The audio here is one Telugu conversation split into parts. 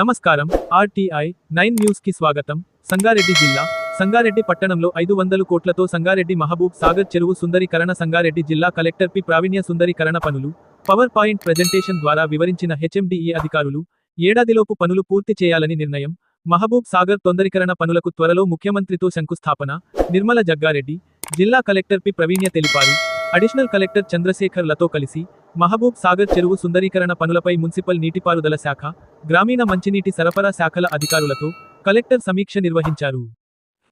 నమస్కారం. ఆర్టీఐ నైన్ న్యూస్కి స్వాగతం. సంగారెడ్డి జిల్లా సంగారెడ్డి పట్టణంలో ఐదు వందల కోట్లతో సంగారెడ్డి మహబూబ్ సాగర్ చెరువు సుందరీకరణ సంగారెడ్డి జిల్లా కలెక్టర్ పి ప్రావీణ్య సుందరీకరణ పనులు పవర్ పాయింట్ ప్రెజెంటేషన్ ద్వారా వివరించిన హెచ్ఎండిఈ అధికారులు ఏడాదిలోపు పనులు పూర్తి చేయాలని నిర్ణయం మహబూబ్ సాగర్ తొందరీకరణ పనులకు త్వరలో ముఖ్యమంత్రితో శంకుస్థాపన నిర్మల జగ్గారెడ్డి జిల్లా కలెక్టర్ పి ప్రవీణ్య తెలిపారు అడిషనల్ కలెక్టర్ చంద్రశేఖర్లతో కలిసి మహబూబ్ సాగర్ చెరువు సుందరీకరణ పనులపై మున్సిపల్ నీటిపారుదల శాఖ గ్రామీణ మంచినీటి సరఫరా శాఖల అధికారులతో కలెక్టర్ సమీక్ష నిర్వహించారు.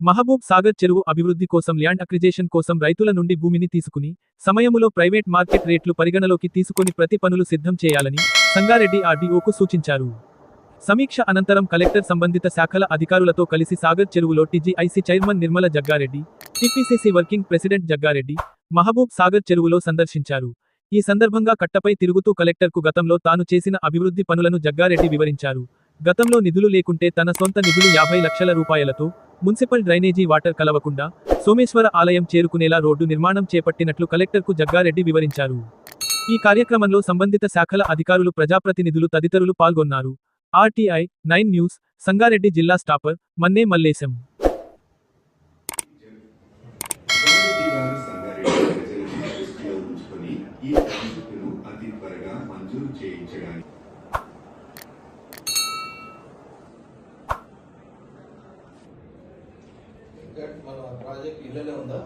మహబూబ్ సాగర్ చెరువు అభివృద్ధి కోసం ల్యాండ్ అక్రిజేషన్ కోసం రైతుల నుండి భూమిని తీసుకుని సమయములో ప్రైవేట్ మార్కెట్ రేట్లు పరిగణలోకి తీసుకొని ప్రతి పనులు సిద్ధం చేయాలని సంగారెడ్డి ఆర్డీఓకు సూచించారు. సమీక్ష అనంతరం కలెక్టర్ సంబంధిత శాఖల అధికారులతో కలిసి సాగర్ చెరువులో TGIC chairman Nirmala Jaggareddy TPCC working president Jaggareddy Mahabub Sagar చెరువులో సందర్శించారు. ఈ సందర్భంగా కట్టపై తిరుగుతూ కలెక్టర్కు గతంలో తాను చేసిన అభివృద్ధి పనులను జగ్గారెడ్డి వివరించారు. గతంలో నిధులు లేకుంటే తన సొంత నిధులు యాభై లక్షల రూపాయలతో మున్సిపల్ డ్రైనేజీ వాటర్ కలవకుండా సోమేశ్వర ఆలయం చేరుకునేలా రోడ్డు నిర్మాణం చేపట్టినట్లు కలెక్టర్కు జగ్గారెడ్డి వివరించారు. ఈ కార్యక్రమంలో సంబంధిత శాఖల అధికారులు ప్రజాప్రతినిధులు తదితరులు పాల్గొన్నారు. ఆర్టీఐ నైన్ న్యూస్ సంగారెడ్డి జిల్లా స్టాపర్ మన్నే మల్లేశం. చేయించడానికి. ఇంకా మన ప్రాజెక్ట్ ఇళ్ళనే ఉందా?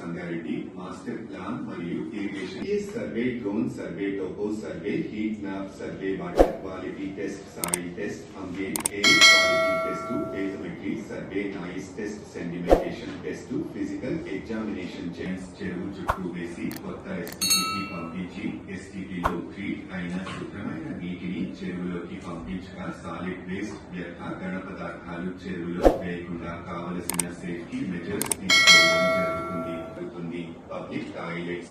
సంగారెడ్డి మాస్టర్ ప్లాన్ మరియు ఇరిగేషన్ ఈ survey drone survey topo survey heat map survey water quality test soil test ambient air quality test bathymetry survey noise test sedimentation test physical examination చెన్స్ చెరువు చుట్టూ వేసి కొత్త ఎస్టీపీకి పంపించి ఎస్టీపీలో ట్రీట్ అయిన శుభ్రమైన నీటిని చెరువులోకి పంపించగా సాలిడ్ వేస్ట్ వ్యర్థ ఘన పదార్థాలు చెరువులో వేయకుండా కావలసిన సేఫ్టీ మెజర్స్ తీసుకోవడం public uh, toilets